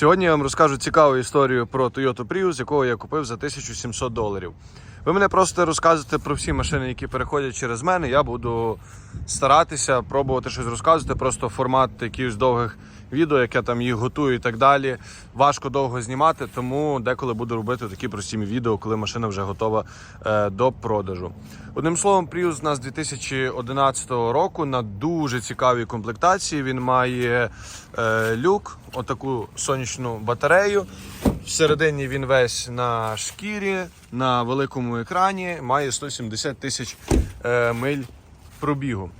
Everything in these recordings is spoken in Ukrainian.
Сьогодні я вам розкажу цікаву історію про Toyota Prius, якого я купив за 1700 доларів. Ви мене просто розказуєте про всі машини, які переходять через мене. Я буду старатися пробувати щось розказувати. Просто формат якихось довгих відео, як я там їх готую і так далі. Важко довго знімати, тому деколи буду робити такі прості відео, коли машина вже готова е, до продажу. Одним словом, Prius у нас 2011 року на дуже цікавій комплектації. Він має е, люк, отаку сонячну батарею. Всередині він весь на шкірі, на великому екрані, має 170 тисяч е, миль пробігу.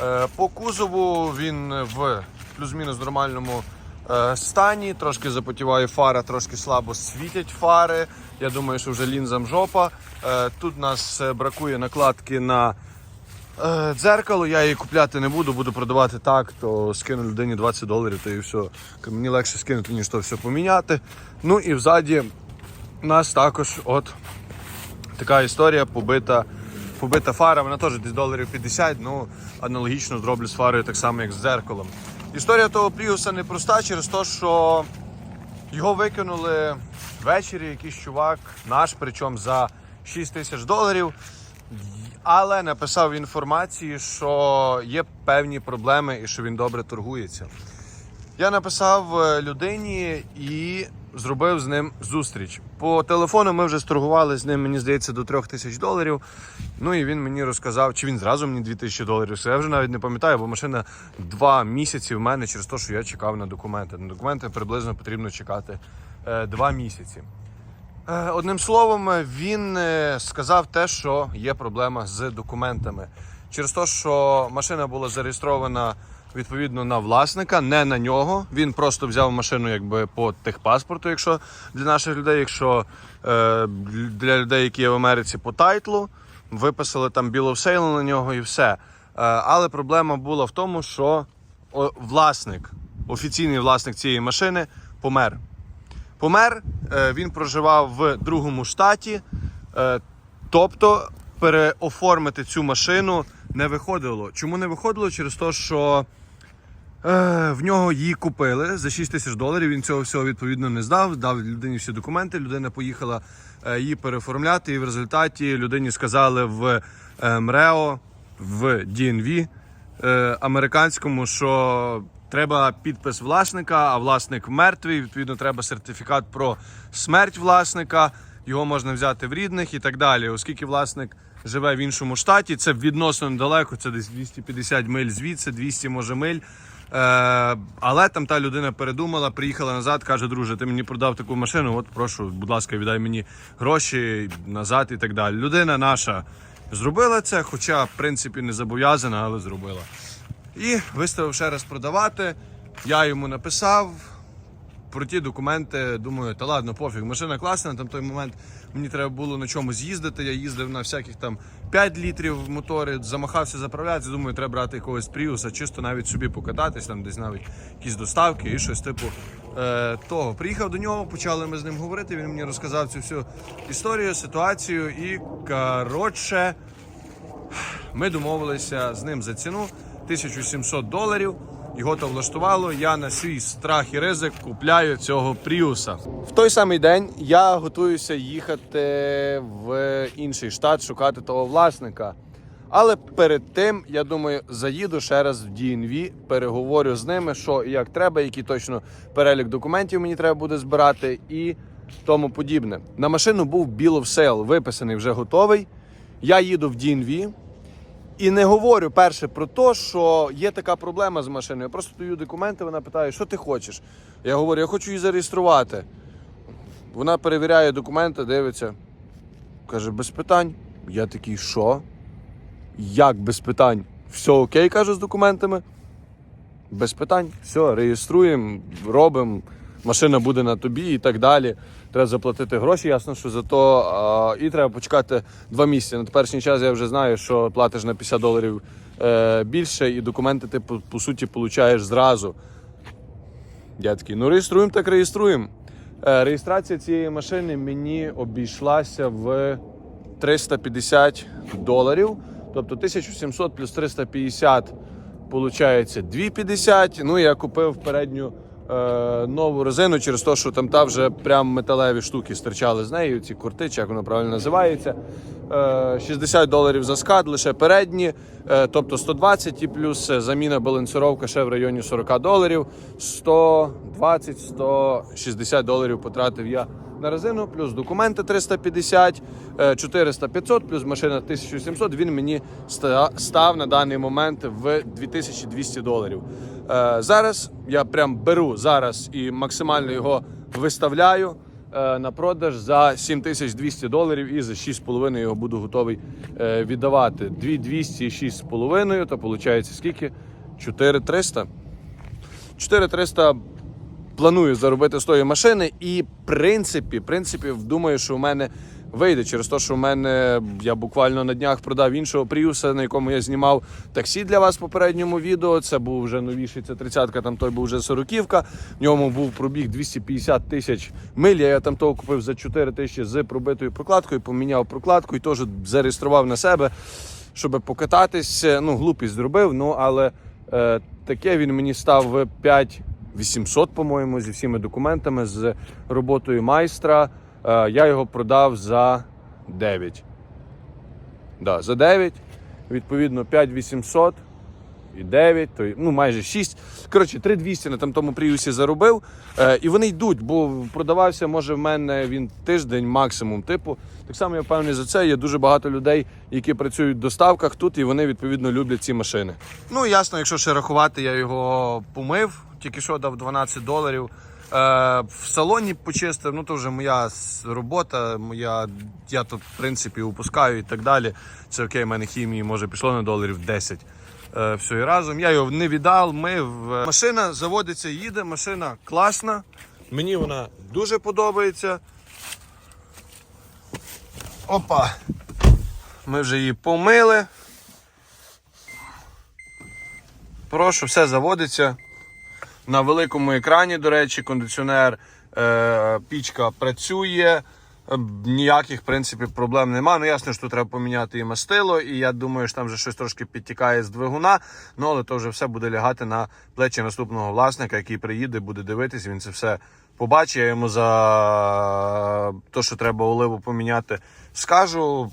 Е, по кузову він в плюс-мінус нормальному е, стані. Трошки запотіває фара, трошки слабо світять фари. Я думаю, що вже лінзам жопа. Е, тут нас е, бракує накладки на дзеркало. Я її купляти не буду, буду продавати так, то скину людині 20 доларів, то і все. Мені легше скинути, ніж то все поміняти. Ну і взаді у нас також от така історія побита. Побита фара, вона теж десь доларів 50, ну аналогічно зроблю з фарою так само, як з дзеркалом. Історія того Пріуса непроста через те, що його викинули ввечері якийсь чувак, наш, причому за 6 тисяч доларів. Але написав в інформації, що є певні проблеми і що він добре торгується. Я написав е, людині і зробив з ним зустріч. По телефону ми вже сторгували з ним, мені здається, до трьох тисяч доларів. Ну і він мені розказав, чи він зразу мені 2 тисячі доларів. Це я вже навіть не пам'ятаю, бо машина два місяці в мене через те, що я чекав на документи. На документи приблизно потрібно чекати е, два місяці. Е, Одним словом, він е, сказав те, що є проблема з документами. Через те, що машина була зареєстрована відповідно на власника, не на нього. Він просто взяв машину якби по техпаспорту, якщо для наших людей, якщо е, для людей, які є в Америці по тайтлу, виписали там of на нього і все. Е, але проблема була в тому, що власник, офіційний власник цієї машини помер. Помер, е, він проживав в другому штаті, е, тобто переоформити цю машину не виходило. Чому не виходило? Через те, що в нього її купили за 6 тисяч доларів. Він цього всього відповідно не здав, дав людині всі документи. Людина поїхала е, її переоформляти, і в результаті людині сказали в е, МРЕО, в е, американському, що треба підпис власника, а власник мертвий. Відповідно, треба сертифікат про смерть власника. Його можна взяти в рідних і так далі. Оскільки власник живе в іншому штаті, це відносно недалеко, це десь 250 миль звідси, 200 може миль. Е, але там та людина передумала, приїхала назад, каже, друже, ти мені продав таку машину, от прошу, будь ласка, віддай мені гроші назад і так далі. Людина наша зробила це, хоча, в принципі, не зобов'язана, але зробила. І виставив ще раз продавати. Я йому написав про ті документи. Думаю, та ладно, пофіг, машина класна. Там той момент мені треба було на чомусь їздити. Я їздив на всяких там 5 літрів в моторі, замахався заправлятися. Думаю, треба брати якогось пріуса, чисто навіть собі покататись, там десь навіть якісь доставки і щось типу е, того. Приїхав до нього, почали ми з ним говорити. Він мені розказав цю всю історію, ситуацію і коротше. Ми домовилися з ним за ціну 1700 доларів. Його то влаштувало. Я на свій страх і ризик купляю цього пріуса. В той самий день я готуюся їхати в інший штат шукати того власника. Але перед тим, я думаю, заїду ще раз в DNV, переговорю з ними, що і як треба, який точно перелік документів мені треба буде збирати і тому подібне. На машину був bill of sale, виписаний вже готовий. Я їду в DNV, і не говорю перше про те, що є така проблема з машиною. Я просто даю документи, вона питає, що ти хочеш. Я говорю, я хочу її зареєструвати. Вона перевіряє документи, дивиться. Каже, без питань. Я такий, що? Як без питань? Все окей, кажу, з документами. Без питань. Все, реєструємо, робимо. Машина буде на тобі і так далі. Треба заплатити гроші, ясно, що за то. А, і треба почекати два місяці. На теперішній час я вже знаю, що платиш на 50 доларів е, більше, і документи ти по, по суті получаєш зразу. Я такий, ну реєструємо, так реєструємо. Е, реєстрація цієї машини мені обійшлася в 350 доларів. Тобто 1700 плюс 350 Получається 2,50. Ну я купив передню нову резину через те, що там та вже прям металеві штуки стирчали з нею, ці курти, чи як воно правильно називається. Е, 60 доларів за скат, лише передні, е, тобто 120 і плюс е, заміна балансировка ще в районі 40 доларів. 120-160 доларів потратив я на резину, плюс документи 350, е, 400-500, плюс машина 1700. Він мені став на даний момент в 2200 доларів. Е, Зараз я прям беру зараз і максимально його виставляю е, на продаж за 7200 доларів і за 6,5 його буду готовий е, віддавати. 2200 і 6,5, то виходить скільки? 4300. 4300 планую заробити з тої машини, і в принципі, принципі, думаю, що в мене вийде через те, що в мене я буквально на днях продав іншого пріуса, на якому я знімав таксі для вас в попередньому відео. Це був вже новіший, це 30-ка, там той був вже 40-ка. В ньому був пробіг 250 тисяч миль. Я там того купив за 4 тисячі з пробитою прокладкою, поміняв прокладку і теж зареєстрував на себе, щоб покататись. Ну, глупість зробив, ну але е, таке він мені став в 5 800, по-моєму, зі всіма документами, з роботою майстра. Е, Я його продав за 9. Да, за 9. Відповідно, 5800 і 9, то, ну майже 6. Коротше, 3200 на там тому пріусі заробив. Е, і вони йдуть, бо продавався, може, в мене він тиждень максимум. Типу, так само я впевнений за це. Є дуже багато людей, які працюють в доставках тут, і вони відповідно люблять ці машини. Ну ясно, якщо ще рахувати, я його помив, тільки що дав 12 доларів. Е, в салоні почистив, ну то вже моя робота, моя, я тут в принципі упускаю і так далі. Це окей, в мене хімії може пішло на доларів 10. Е, все і разом. Я його не віддав, мив. Е, Машина заводиться, їде, машина класна. Мені вона дуже подобається. Опа. Ми вже її помили. Прошу, все заводиться. На великому екрані, до речі, кондиціонер, е, пічка працює. Е, Ніяких в принципі проблем немає. Ну ясно, що треба поміняти і мастило, і я думаю, що там вже щось трошки підтікає з двигуна. Ну але то вже все буде лягати на плечі наступного власника, який приїде, буде дивитись. Він це все побачить. Я йому за те, що треба оливу поміняти, скажу.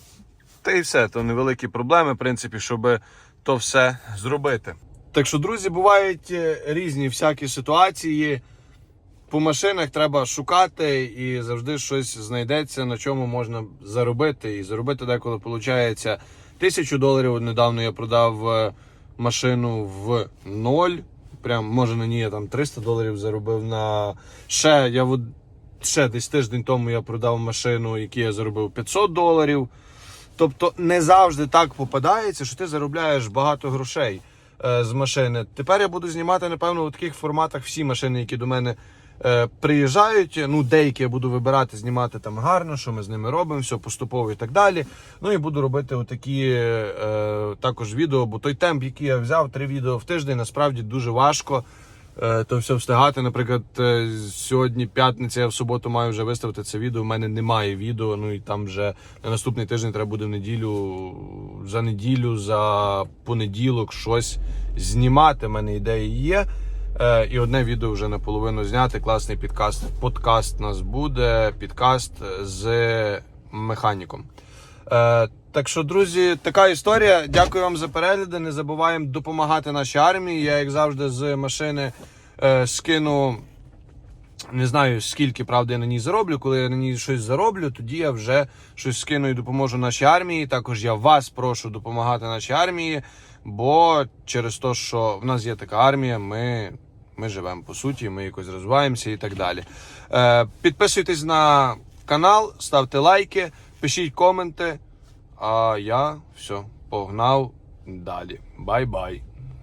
Та і все, то невеликі проблеми, в принципі, щоб то все зробити. Так що, друзі, бувають е, різні всякі ситуації. По машинах треба шукати і завжди щось знайдеться, на чому можна заробити. І заробити деколи виходить тисячу доларів. Недавно я продав е, машину в ноль. Прям може на ній я там 300 доларів заробив на ще. Я от ще десь тиждень тому я продав машину, яку я заробив 500 доларів. Тобто не завжди так попадається, що ти заробляєш багато грошей з машини. Тепер я буду знімати, напевно, у таких форматах всі машини, які до мене е, приїжджають. Ну, деякі я буду вибирати, знімати там гарно, що ми з ними робимо, все поступово і так далі. Ну і буду робити отакі е, також відео, бо той темп, який я взяв, три відео в тиждень, насправді дуже важко. Е, То все встигати. Наприклад, е, сьогодні п'ятниця, я в суботу маю вже виставити це відео. У мене немає відео. Ну і там вже на наступний тиждень треба буде в неділю за неділю, за понеділок щось знімати. У мене ідеї є. Е, І одне відео вже наполовину зняти. Класний підкаст. Подкаст у нас буде. Підкаст з механіком. Так що, друзі, така історія. Дякую вам за перегляди. Не забуваємо допомагати нашій армії. Я, як завжди, з машини е, скину. Не знаю, скільки правда я на ній зароблю. Коли я на ній щось зароблю, тоді я вже щось скину і допоможу нашій армії. Також я вас прошу допомагати нашій армії, бо через те, що в нас є така армія, ми, ми живемо по суті, ми якось розвиваємося і так далі. Е, підписуйтесь на канал, ставте лайки, пишіть коменти. А я все, погнав далі. Бай-бай.